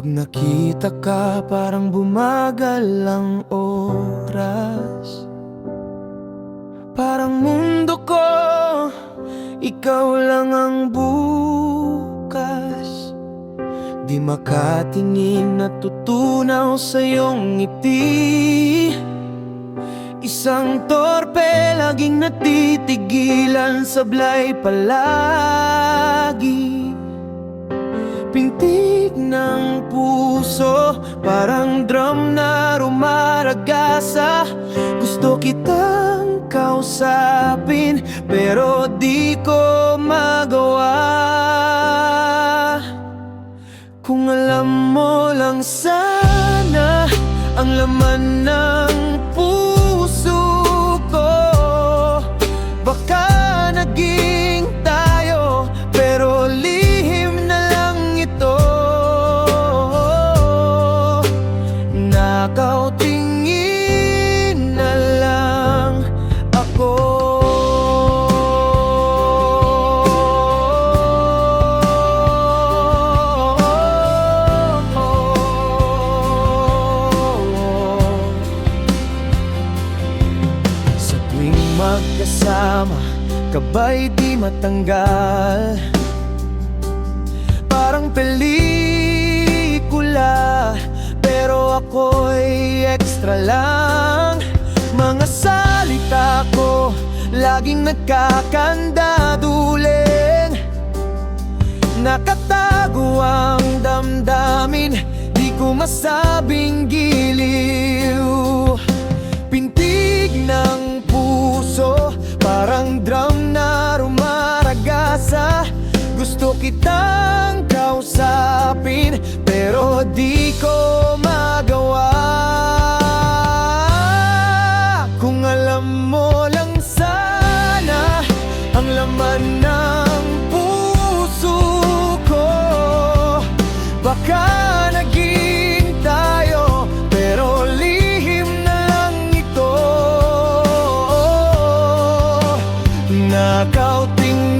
nakita ka parang bumagal ang oras. Parang mundo ko, ikaw lang ang bukas. Di makatingin at tutunaw sa iyong ngiti. Isang torpe laging natitigilan Sablay palagi. Pintig ng puso Parang drum na rumaragasa Gusto kitang kausapin Pero di ko magawa. Kung alam mo lang sana Ang laman ng puso ko Baka naging magkasama Kabay di matanggal. Parang pelikula Pero ako'y extra lang. Mga salita ko Laging nagkakandadulin Nakatago ang damdamin Di ko masabing giliw. Pintig ng Gusto kitang kausapin Pero di ko magawa. Kung alam mo lang sana Ang laman ng puso ko. Baka naging tayo Pero lihim na lang ito. Nakauting